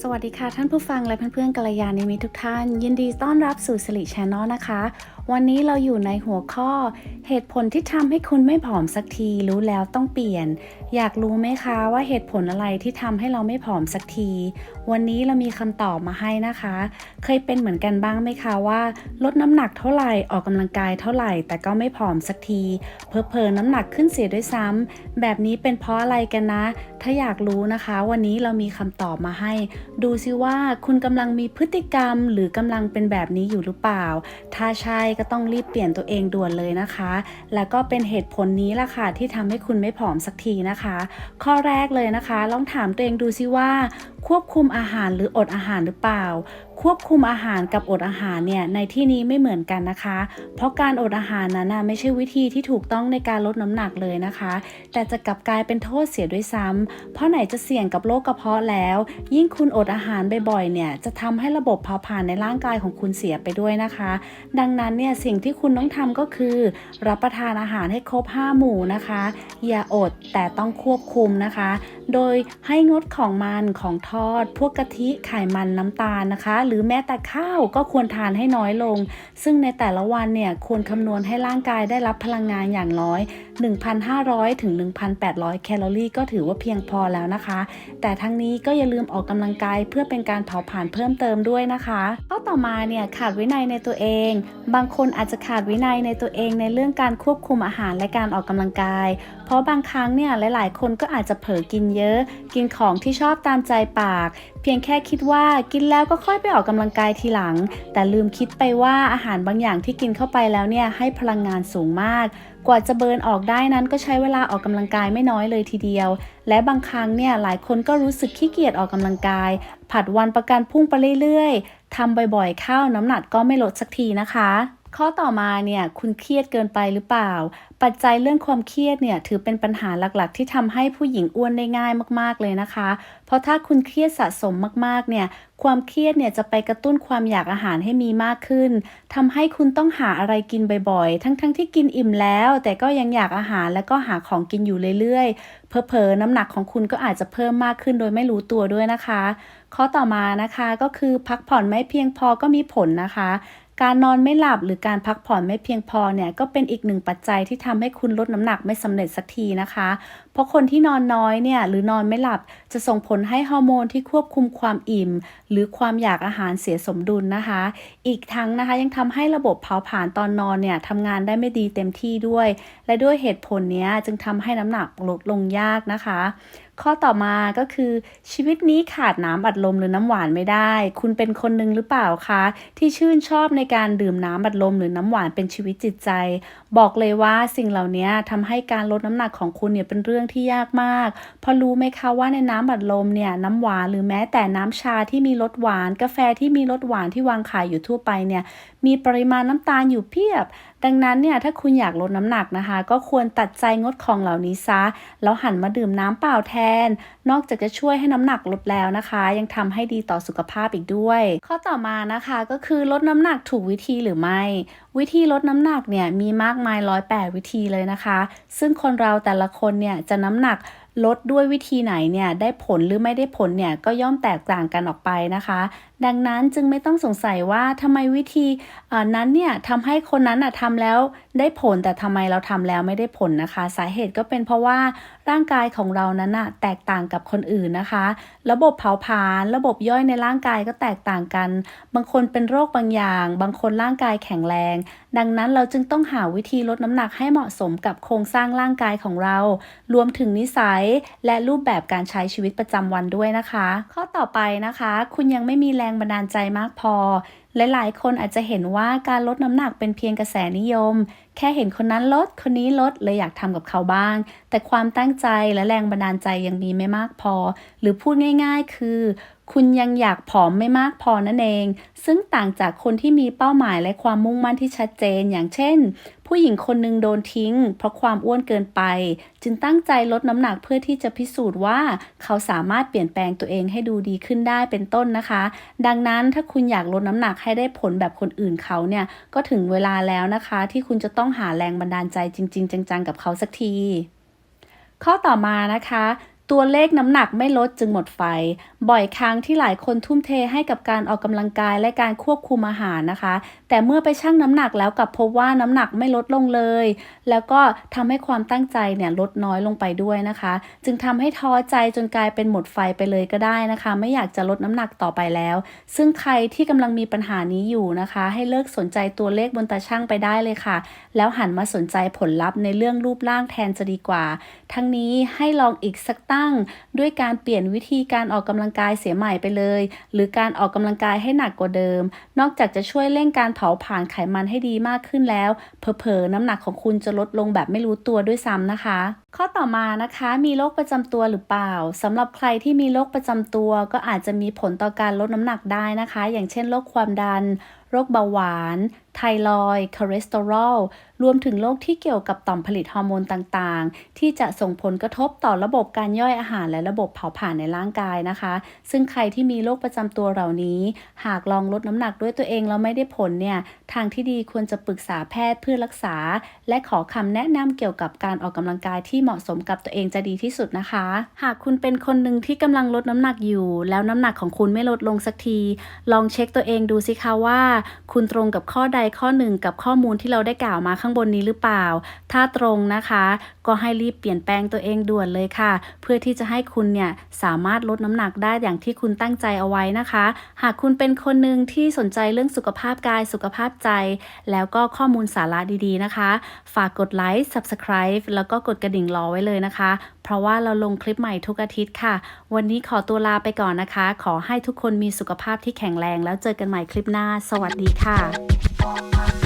สวัสดีค่ะท่านผู้ฟังและเพื่อนๆกัลยาณมิตรทุกท่าน ยินดีต้อนรับสู่สิริชานลนะคะวันนี้เราอยู่ในหัวข้อ เหตุผลที่ทำให้คุณไม่ผอมสักทีรู้แล้วต้องเปลี่ยน อยากรู้ไหมคะว่าเหตุผลอะไรที่ทำให้เราไม่ผอมสักที วันนี้เรามีคำตอบมาให้นะคะ เคยเป็นเหมือนกันบ้างไหมคะว่า ลดน้ำหนักเท่าไหร่ออกกำลังกายเท่าไหร่ แต่ก็ไม่ผอมสักที เพอเพอน้ำหนักขึ้นเสียด้วยซ้ำแบบนี้เป็นเพราะอะไรกันนะ ถ้าอยากรู้นะคะ วันนี้เรามีคำตอบมาให้ ดูซิว่าคุณกำลังมีพฤติกรรม หรือกำลังเป็นแบบนี้อยู่หรือเปล่า ถ้าใช่ก็ต้องรีบเปลี่ยนตัวเองด่วนเลยนะคะ แล้วก็เป็นเหตุผลนี้ล่ะค่ะที่ทำให้คุณไม่ผอมสักทีนะคะ ข้อแรกเลยนะคะ ลองถามตัวเองดูซิว่า ควบคุมอาหารหรืออดอาหารหรือเปล่า ควบคุมอาหารกับอดอาหารเนี่ยในที่นี้ไม่เหมือนกันนะคะ เพราะการอดอาหารนั้นนะไม่ใช่วิธีที่ถูกต้องในการลดน้ำหนักเลยนะคะ แต่จะกลับกลายเป็นโทษเสียด้วยซ้ำเพราะไหนจะเสี่ยงกับโรคกระเพาะแล้ว ยิ่งคุณอดอาหารบ่อยๆเนี่ยจะทำให้ระบบเผาผลาญในร่างกายของคุณเสียไปด้วยนะคะ ดังนั้นเนี่ยสิ่งที่คุณต้องทำก็คือ รับประทานอาหารให้ครบ 5 หมู่นะคะ อย่าอดแต่ต้องควบคุมนะคะ โดยให้งดของมันของทอด พวกกะทิไขมันน้ำตาลนะคะ หรือแม้แต่ข้าวก็ควรทานให้น้อยลง ซึ่งในแต่ละวันเนี่ยควรคำนวณให้ร่างกายได้รับพลังงานอย่างน้อย 1,500 ถึง 1,800 แคลอรี่ก็ถือว่าเพียงพอแล้วนะคะ แต่ทั้งนี้ก็อย่าลืมออกกำลังกายเพื่อเป็นการเผาผลาญเพิ่มเติมด้วยนะคะข้อต่อมาเนี่ยขาดวินัยในตัวเอง บางคนอาจจะขาดวินัยในตัวเองในเรื่องการควบคุมอาหารและการออกกำลังกาย เพราะบางครั้งเนี่ยหลาย ๆ คนก็อาจจะเผลอกินเยอะ กินของที่ชอบตามใจปาก เพียงแค่คิดว่ากินแล้วก็ค่อยไปออกกำลังกายทีหลัง แต่ลืมคิดไปว่าอาหารบางอย่างที่กินเข้าไปแล้วเนี่ยให้พลังงานสูงมาก กว่าจะเบิร์นออกได้นั้นก็ใช้เวลาออกกำลังกายไม่น้อยเลยทีเดียว และบางครั้งเนี่ยหลายคนก็รู้สึกขี้เกียจออกกำลังกาย ผัดวันประกันพุ่งไปเรื่อยๆทำบ่อยๆเข้าน้ำหนักก็ไม่ลดสักทีนะคะ ข้อต่อมาเนี่ยคุณเครียดเกินไปหรือเปล่า ปัจจัยเรื่องความเครียดเนี่ยถือเป็นปัญหาหลักๆ ที่ทำให้ผู้หญิงอ้วนได้ง่ายมากๆเลยนะคะ เพราะถ้าคุณเครียดสะสมมากๆเนี่ยความเครียดเนี่ยจะไปกระตุ้นความอยากอาหารให้มีมากขึ้นทำให้คุณต้องหาอะไรกินบ่อยๆ ทั้งๆที่กินอิ่มแล้ว แต่ก็ยังอยากอาหารแล้วก็หาของกินอยู่เรื่อยๆ เพอๆน้ำหนักของคุณก็อาจจะเพิ่มมากขึ้นโดยไม่รู้ตัวด้วยนะคะ ข้อต่อมานะคะก็คือพักผ่อนไม่เพียงพอก็มีผลนะคะ การนอนไม่หลับหรือการพักผ่อนไม่เพียงพอเนี่ยก็เป็นอีกหนึ่งปัจจัยที่ทำให้คุณลดน้ำหนักไม่สำเร็จสักทีนะคะ เพราะคนที่นอนน้อยเนี่ยหรือนอนไม่หลับจะส่งผลให้ฮอร์โมนที่ควบคุมความอิ่ม หรือความอยากอาหารเสียสมดุลนะคะ อีกทั้งนะคะยังทำให้ระบบเผาผลาญตอนนอนเนี่ยทำงานได้ไม่ดีเต็มที่ด้วย และด้วยเหตุผลนี้จึงทำให้น้ำหนักลดลงยากนะคะข้อต่อมาก็คือชีวิตนี้ขาดน้ำอัดลมหรือน้ำหวานไม่ได้ คุณเป็นคนหนึ่งหรือเปล่าคะ ที่ชื่นชอบในการดื่มน้ำอัดลมหรือน้ำหวานเป็นชีวิตจิตใจ บอกเลยว่าสิ่งเหล่านี้ทำให้การลดน้ำหนักของคุณเนี่ยเป็นเรื่องที่ยากมาก เพราะรู้ไหมคะว่าในน้ำอัดลมเนี่ยน้ำหวานหรือแม้แต่น้ำชาที่มีรสหวาน กาแฟที่มีรสหวานที่วางขายอยู่ทั่วไปเนี่ยมีปริมาณน้ำตาลอยู่เพียบ ดังนั้นเนี่ยถ้าคุณอยากลดน้ำหนักนะคะ ก็ควรตัดใจงดของเหล่านี้ซะ แล้วหันมาดื่มน้ำเปล่าแทน นอกจากจะช่วยให้น้ำหนักลดแล้วนะคะ ยังทำให้ดีต่อสุขภาพอีกด้วย ข้อต่อมานะคะก็คือลดน้ำหนักถูกวิธีหรือไม่ วิธีลดน้ำหนักเนี่ยมีมากมายร้อยแปดวิธีเลยนะคะ ซึ่งคนเราแต่ละคนเนี่ยจะน้ำหนัก ลดด้วยวิธีไหนเนี่ยได้ผลหรือไม่ได้ผลเนี่ยก็ย่อมแตกต่างกันออกไปนะคะ ดังนั้นจึงไม่ต้องสงสัยว่าทำไมวิธีนั้นเนี่ยทำให้คนนั้นอะทำแล้วได้ผลแต่ทำไมเราทำแล้วไม่ได้ผลนะคะ สาเหตุก็เป็นเพราะว่าร่างกายของเรานั้นอะแตกต่างกับคนอื่นนะคะ ระบบเผาผลาญระบบย่อยในร่างกายก็แตกต่างกัน บางคนเป็นโรคบางอย่าง บางคนร่างกายแข็งแรง ดังนั้นเราจึงต้องหาวิธีลดน้ำหนักให้เหมาะสมกับโครงสร้างร่างกายของเรา รวมถึงนิสัยและรูปแบบการใช้ชีวิตประจำวันด้วยนะคะ ข้อต่อไปนะคะ คุณยังไม่มีแรงบันดาลใจมากพอ หลายๆ คนอาจจะเห็นว่าการลดน้ำหนักเป็นเพียงกระแสนิยมแค่เห็นคนนั้นลดคนนี้ลดเลยอยากทำกับเขาบ้าง แต่ความตั้งใจและแรงบันดาลใจยังมีไม่มากพอ หรือพูดง่าย ๆ คือ คุณยังอยากผอมไม่มากพอนั่นเอง ซึ่งต่างจากคนที่มีเป้าหมายและความมุ่งมั่นที่ชัดเจน อย่างเช่น ผู้หญิงคนหนึ่งโดนทิ้ง เพราะความอ้วนเกินไป จึงตั้งใจลดน้ำหนักเพื่อที่จะพิสูจน์ว่า เขาสามารถเปลี่ยนแปลงตัวเองให้ดูดีขึ้นได้เป็นต้นนะคะ ดังนั้นถ้าคุณอยากลดน้ำหนักให้ได้ผลแบบคนอื่นเขาเนี่ยก็ถึงเวลาแล้วนะคะ ที่คุณจะต้ององหาแรงบันดาลใจจริง ๆ จังๆ กับเขาสักที ข้อต่อมานะคะ ตัวเลขน้ำหนักไม่ลดจึงหมดไฟ บ่อยครั้งที่หลายคนทุ่มเทให้กับการออกกำลังกายและการควบคุมอาหารนะคะ แต่เมื่อไปชั่งน้ำหนักแล้วกลับพบว่าน้ำหนักไม่ลดลงเลย แล้วก็ทำให้ความตั้งใจเนี่ยลดน้อยลงไปด้วยนะคะ จึงทำให้ท้อใจจนกลายเป็นหมดไฟไปเลยก็ได้นะคะ ไม่อยากจะลดน้ำหนักต่อไปแล้ว ซึ่งใครที่กำลังมีปัญหานี้อยู่นะคะ ให้เลิกสนใจตัวเลขบนตาชั่งไปได้เลยค่ะ แล้วหันมาสนใจผลลัพธ์ในเรื่องรูปร่างแทนจะดีกว่า ทั้งนี้ให้ลองอีกสักตั้งด้วยการเปลี่ยนวิธีการออกกำลังกายเสียใหม่ไปเลย หรือการออกกำลังกายให้หนักกว่าเดิม นอกจากจะช่วยเร่งการเผาผลาญไขมันให้ดีมากขึ้นแล้ว เผลอๆน้ำหนักของคุณจะลดลงแบบไม่รู้ตัวด้วยซ้ำนะคะ ข้อต่อมานะคะมีโรคประจำตัวหรือเปล่าสำหรับใครที่มีโรคประจำตัว ก็อาจจะมีผลต่อการลดน้ำหนักได้นะคะ อย่างเช่นโรคความดัน โรคเบาหวาน ไทรอยด์คอเลสเตอรอลรวมถึงโรคที่เกี่ยวกับต่อมผลิตฮอร์โมนต่างๆ ที่จะส่งผลกระทบต่อระบบการย่อยอาหารและระบบเผาผลาญในร่างกายนะคะ ซึ่งใครที่มีโรคประจำตัวเหล่านี้ หากลองลดน้ำหนักด้วยตัวเองแล้วไม่ได้ผลเนี่ย ทางที่ดีควรจะปรึกษาแพทย์เพื่อรักษา และขอคำแนะนำเกี่ยวกับการออกกำลังกายที่เหมาะสมกับตัวเองจะดีที่สุดนะคะ หากคุณเป็นคนหนึ่งที่กำลังลดน้ำหนักอยู่ แล้วน้ำหนักของคุณไม่ลดลงสักที ลองเช็คตัวเองดูสิคะว่า คุณตรงกับข้อใดข้อหนึ่งกับข้อมูลที่เราได้กล่าวมาข้างบนนี้หรือเปล่า ถ้าตรงนะคะ ก็ให้รีบเปลี่ยนแปลงตัวเองด่วนเลยค่ะ เพื่อที่จะให้คุณเนี่ยสามารถลดน้ำหนักได้อย่างที่คุณตั้งใจเอาไว้นะคะ หากคุณเป็นคนหนึ่งที่สนใจเรื่องสุขภาพกายสุขภาพใจ แล้วก็ข้อมูลสาระดีๆนะคะ ฝากกดไลค์ subscribe แล้วก็กดกระดิ่งรอไว้เลยนะคะ เพราะว่าเราลงคลิปใหม่ทุกอาทิตย์ค่ะ วันนี้ขอตัวลาไปก่อนนะคะ ขอให้ทุกคนมีสุขภาพที่แข็งแรง แล้วเจอกันใหม่คลิปหน้า สวัสดีค่ะ